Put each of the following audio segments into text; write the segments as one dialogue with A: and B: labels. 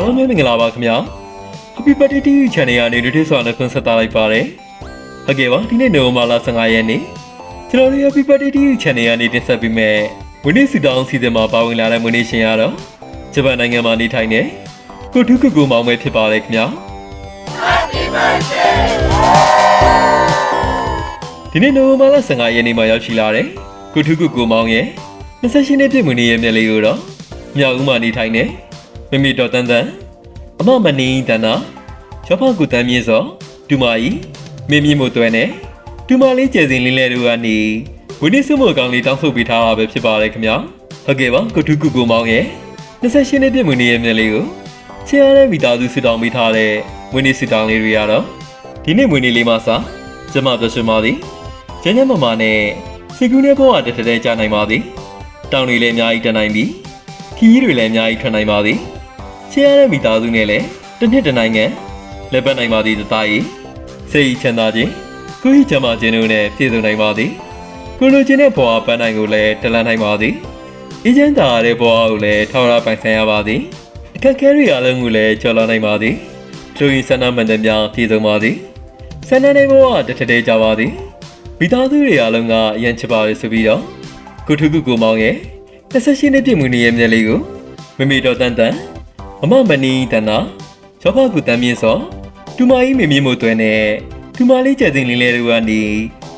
A: အားလုံးပဲမင်္ဂလာပါခင်ဗျာ Happy Birthday TV Channel ကနေဒီတစ်ဆောင်းနဲ့ဖွင့်ဆက်တာလိုက်ပါတယ်ဟုတ်ကဲ့ပါဒီနေ့နိုဝင်ဘာလ15ရက်နေ့ကျွန်တော်တို့ Happy Birthday TV Channel ကနေတင်ဆက်ပေးမယ်ဝင်းနေစီတောင်းစီစဉ်မှာပါဝင်လာတဲ့မွေးနေ့ရှင်ရတော့ဂျပန်နိုင်ငံမှာနေထိုင်နေကိုထုကုကူမောင်ပဲဖြစ်ပါတယ်ခင်ဗျာဒီနေ့နိုဝင်ဘာလ15ရက်နေ့မှာရောက်ရှိလာတဲ့ကုထုကုကိုမောင်ရဲ့28နှစ်ပြည့်မွေးနေ့ရဲ့မြက်လေးကိုတော့မြောက်ဦးမှာနေထိုင်နေ မိမိတော်တန်တန်အမမနီတန်နာရောဖကုတန်းမြင့်စောဒူမာကြီးမင်းမြင့်မို့တွဲနေဒူမာလေးကျယ်စင်လေးလေးတို့ကနေဝင်းနေစုမို့အကောင်လေးတောင်းဆိုပေးထားတာပဲဖြစ်ပါတယ်ခင်ဗျာဟုတ်ကဲ့ပါကုထုကုကိုမောင်ရဲ့28နှစ်ပြည့်မွေးနေ့ရဲ့မြက်လေးကိုချစ်ရတဲ့မိသားစုစုတောင်းပေးထားတဲ့မွေးနေ့စုတောင်းလေးတွေကတော့ဒီနေ့မွေးနေ့လေးမှာစကျမပြောရှင်ပါသည်ကျန်းကျန်းမာမာနဲ့စိတ်ကူးနဲ့ဘဝတစ်ထတဲ့ကြာနိုင်ပါသည်တောင်တွေလည်းအများကြီးတက်နိုင်ပြီခီးကြီးတွေလည်းအများကြီးထွက်နိုင်ပါသည် ချေရတဲ့မိသားစုနဲ့လည်းတစ်နှစ်တစ်နိုင်ငံလက်ပတ်နိုင်ပါသည်တသားကြီးစိတ်ချမ်းသာခြင်းကိုယ်ကြီးချမ်းသာခြင်းတို့နဲ့ပြည့်စုံနိုင်ပါသည်ကိုလိုချင်တဲ့ဘဝပန်းနိုင်ကိုလည်းတလန်းနိုင်ပါသည်အေးချမ်းသာရတဲ့ဘဝကိုလည်းထောက်ရပိုင်ဆိုင်ရပါသည်အခက်အခဲတွေအလုံးကိုလည်းကျော်လွန်နိုင်ပါသည်လူရင်းဆန္ဒမှန်တဲ့များပြည့်စုံပါသည်ဆန္ဒတဲ့ဘဝတစ်ထတဲ့ကြပါသည်မိသားစုတွေအားလုံးကအရန်ချစ်ပါတယ်ဆိုပြီးတော့ကိုထုကုကိုမောင်ရဲ့28နှစ်ပြည့်မွေးနေ့ရဲ့မြက်လေးကိုမမေတော်တန်တန် မမမနီတန်နာရောဖကူတန်မြင့်စောတူမကြီးမေမြင့်မို့တွဲနဲ့တူမလေးကျက်စင်လေးလေးတို့ကနေ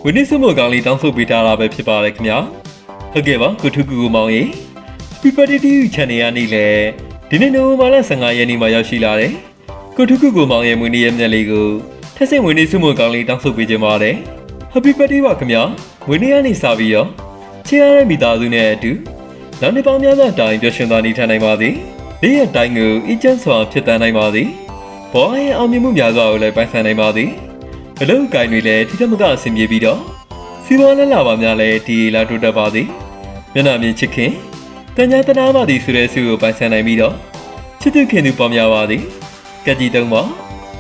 A: ဝင်းနစ်စုမို့ကောင်လေးတောင်းဆိုပေးထားတာပဲဖြစ်ပါတယ်ခင်ဗျာဟုတ်ကဲ့ပါကိုထုကုကိုမောင်ရဲ့ Happy Birthday to you Channel ရနေလေဒီနေ့နိုဝင်ဘာလ15ရက်နေ့မှာရောက်ရှိလာတယ်ကိုထုကုကိုမောင်ရဲ့မွေးနေ့ရဲ့မြက်လေးကိုထက်ဆင့်ဝင်းနစ်စုမို့ကောင်လေးတောင်းဆိုပေးခြင်းပါတယ် Happy birthday ပါခင်ဗျာ။ဝင်းနေရနေစားပြီးတော့ချစ်ရတဲ့မိသားစုနဲ့အတူနောက်နှစ်ပေါင်းများစွာတိုင်ပျော်ရွှင်စွာနေထိုင်နိုင်ပါသည်။ နေ့ရက်တိုင်းကိုအကျဉ်းစွာဖြစ်တန်းနိုင်ပါသည်။ဘောရဲ့အောင်မြင်မှုများစွာကိုလည်းပိုင်ဆိုင်နိုင်ပါသည်။အလုပ်အကိုင်တွေလည်းထိထမကအဆင်ပြေပြီးတော့စီးပွားလက်လာပါများလည်းဒီလာတိုးတက်ပါသည်။မျက်နှာမြင်ချစ်ခင်တန်ညာတနာပါသည်ဆိုတဲ့ဆုကိုပိုင်ဆိုင်နိုင်ပြီးတော့ချစ်သူခင်သူပေါ်များပါသည်။ကက်ကြီးတုံးပါ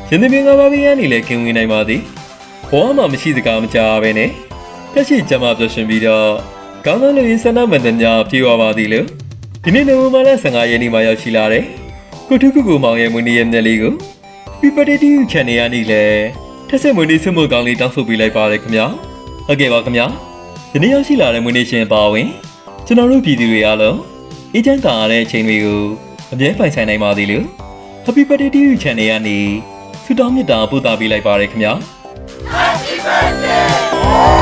A: ရင်သမီးငါးပါးပြင်းကနေလည်းခင်ဝင်နိုင်ပါသည်။ဘဝမှာမရှိစကားမကြားပဲနဲ့တက်ရှိကြမှာပြောရှင်ပြီးတော့ကောင်းသောလူရင်းဆန္ဒမှန်သမျှပြေဝပါသည်လို့ ဒီနေ့နိုဝင်ဘာလ15ရက်နေ့မှာရောက်ရှိလာတဲ့ကိုထုကုကိုမောင်ရဲ့မွေးနေ့ရဲ့မျက်လေးကို Pipatetti Channel ကနေလည်းထက်ဆက်မွေးနေ့ဆွမို့ကောင်းလေးတောင်းဆိုပေးလိုက်ပါတယ်ခင်ဗျာဟုတ်ကဲ့ပါခင်ဗျာဒီနေ့ရောက်ရှိလာတဲ့မွေးနေ့ရှင်ပါဝင်ကျွန်တော်တို့ပြည်သူတွေအားလုံးအေးချမ်းသာရတဲ့အချိန်တွေကိုအမြဲပိုင်ဆိုင်နိုင်ပါသည်လို့ Happy Birthday Channel ကနေဆုတောင်းမေတ္တာပို့သပေးလိုက်ပါတယ်ခင်ဗျာ
B: Happy birthday